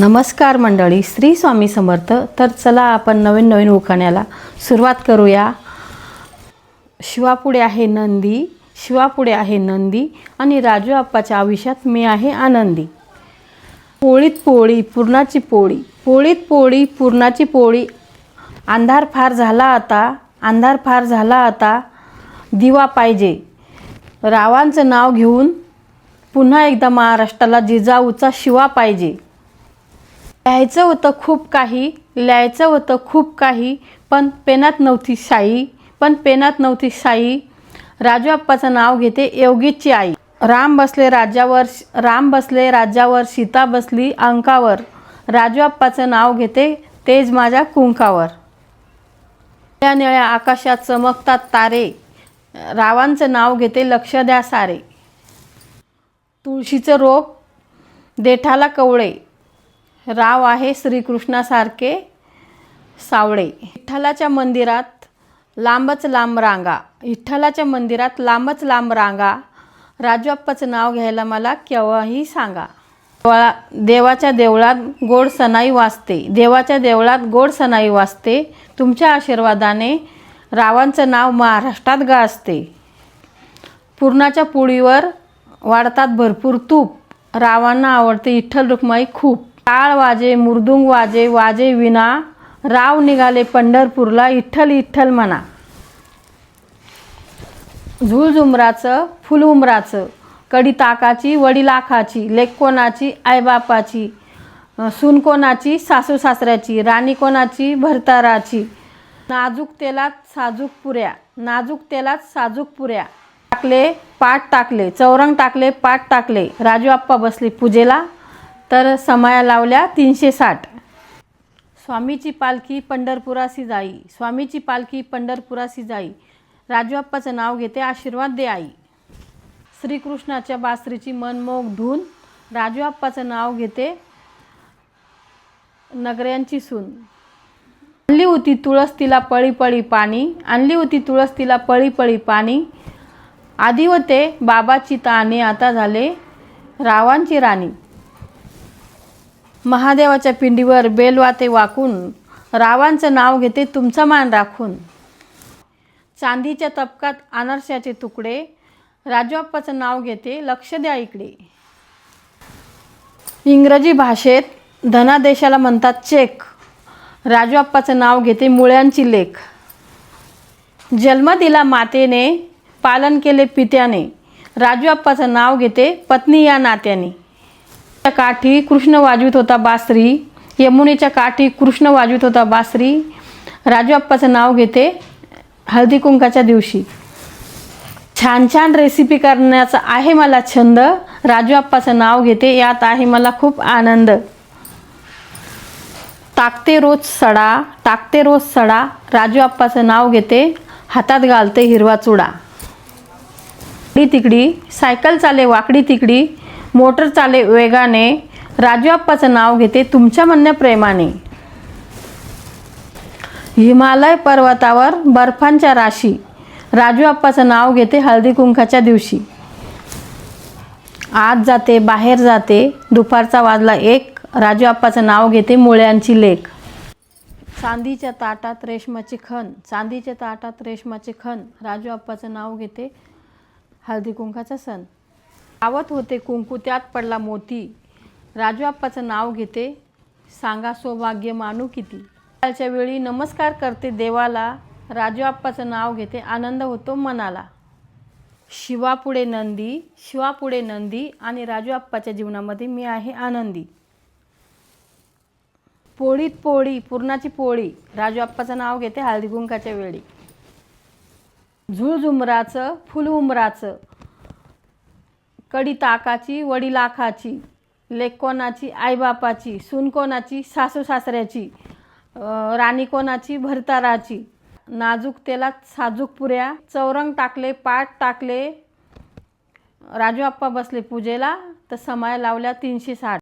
नमस्कार मंडळी श्री स्वामी समर्थ. तर चला आपण नवीन नवीन उखाण्याला सुरुवात करूया. शिवापुढे आहे नंदी शिवापुढे आहे नंदी आणि राजू आप्पाच्या आयुष्यात मी आहे आनंदी. पोळीत पोळी पुरणाची पोळी. पोळीत पोळी पुरणाची पोळी. अंधार फार झाला आता अंधार फार झाला आता. दिवा पाहिजे. रावांचं नाव घेऊन पुन्हा एकदा महाराष्ट्राला जिजाऊचा शिवा पाहिजे. लिहायचं होतं खूप काही लिहायचं होतं खूप काही पण पेनात नव्हती शाई पण पेनात नव्हती शाई. राजू आप्पाचं नाव घेते योगीची आई. राम बसले राज्यावर राम बसले राज्यावर सीता बसली अंकावर. राजू आप्पाचं नाव घेते तेज माझ्या कुंकावर. निळ्या निळ्या आकाशात चमकतात तारे. रावांचं नाव घेते लक्ष द्या सारे. तुळशीचं रोप देठाला कवळे. राव आहे श्रीकृष्णासारखे सावळे. विठ्ठलाच्या मंदिरात लांबच लांब रांगा. विठ्ठलाच्या मंदिरात लांबच लांब रांगा. राजूआप्पाचं नाव घ्यायला मला केव्हाही सांगा. देवळा देवाच्या देवळात गोड सनाई वाजते. देवाच्या देवळात गोड सनाई वाजते. तुमच्या आशीर्वादाने रावांचं नाव महाराष्ट्रात गाजते. पुरणाच्या पोळीवर वाढतात भरपूर तूप. रावांना आवडते विठ्ठल रुक्माई खूप. टाळ वाजे मुर्दुंग वाजे वाजे विना राव निघाले पंढरपूरला विठ्ठल विठ्ठल म्हणा. झुळझुमराचं फुलउमराचं कडी ताकाची वडिलाखाची लाखाची आईबापाची सून कोणाची सासू सासऱ्याची राणी कोणाची भरताराची नाजूक तेलात साजूक पुऱ्या नाजूक तेलात साजूक पुऱ्या. टाकले पाट टाकले चौरंग टाकले पाट टाकले. राजू आप्पा बसले पूजेला. तर समाया लावल्या तीनशे साठ. स्वामीची पालखी पंढरपुरासी जाई. स्वामीची पालखी पंढरपुरासी जाई. राजूआप्पाचं नाव घेते आशीर्वाद दे आई. श्रीकृष्णाच्या बासरीची मनमोग धून राजूआप्पाचं नाव घेते नगऱ्यांची सून. आणली होती तुळस तिला पळी पळी पाणी आणली होती तुळस तिला पळी पळी पाणी. आधी होते बाबाची ताणे आता झाले रावांची राणी. महादेवाच्या पिंडीवर बेलवाते वाकून रावांचं नाव घेते तुमचा मान राखून. चांदीच्या तपकात अनारशाचे तुकडे राजूआप्पाचं नाव घेते लक्ष द्या इकडे. इंग्रजी भाषेत धनादेशाला म्हणतात चेक. राजूआप्पाचं नाव घेते मुळ्यांची लेख. जन्म दिला मातेने पालन केले पित्याने. राजूआप्पाचं नाव घेते पत्नी या नात्याने. काठी कृष्ण वाजवित होता बासरी यमुनेच्या काठी कृष्ण वाजवित होता बासरी. राजू आप्पाचं नाव घेते हळदी कुंकाच्या दिवशी. छान छान रेसिपी करण्याचा आहे मला छंद. राजू आप्पाचं नाव घेते यात आहे मला खूप आनंद. टाकते रोज सडा टाकते रोज सडा. राजू आप्पाचं नाव घेते हातात घालते हिरवा चुडा. तिकडी सायकल चाले वाकडी तिकडी. मोटर चाले वेगाने. राजू आप्पाचं नाव घेते तुमच्या म्हणण्या प्रेमाने. हिमालय पर्वतावर बर्फांच्या राशी. राजू आप्पाचं नाव घेते हळदी कुंकाच्या दिवशी. आत जाते बाहेर जाते दुपारचा वाजला एक. राजू आप्पाचं नाव घेते मुळ्यांची लेख. चांदीच्या ताटात रेशमाचे खण चांदीच्या ताटात रेशमाचे खण राजू आप्पाचं नाव घेते हळदी कुंकाचा सण. आवत होते कुंकू त्यात पडला मोती. राजू आप्पाचं नाव घेते. सांगा सौभाग्य मानू किती? कालच्या वेळी नमस्कार करते देवाला. राजू आप्पाचं नाव घेते. आनंद होतो मनाला. शिवापुढे नंदी शिवापुढे नंदी आणि राजू आप्पाच्या जीवनामध्ये मी आहे आनंदी. पोळीत पोळी पुरणाची पोळी. राजू आप्पाचं नाव घेते हळदी कुंकाच्या वेळी. झुळझुमराचं फुलउमराचं कडी ताकाची वडी लाखाची लेक कोणाची आईबापाची सून कोणाची सासू सासऱ्याची राणी कोणाची भरताराची नाजूक तेलात साजूक पुऱ्या चौरंग टाकले पाट टाकले राजू आप्पा बसले पूजेला तर समाया लावल्या तीनशे साठ.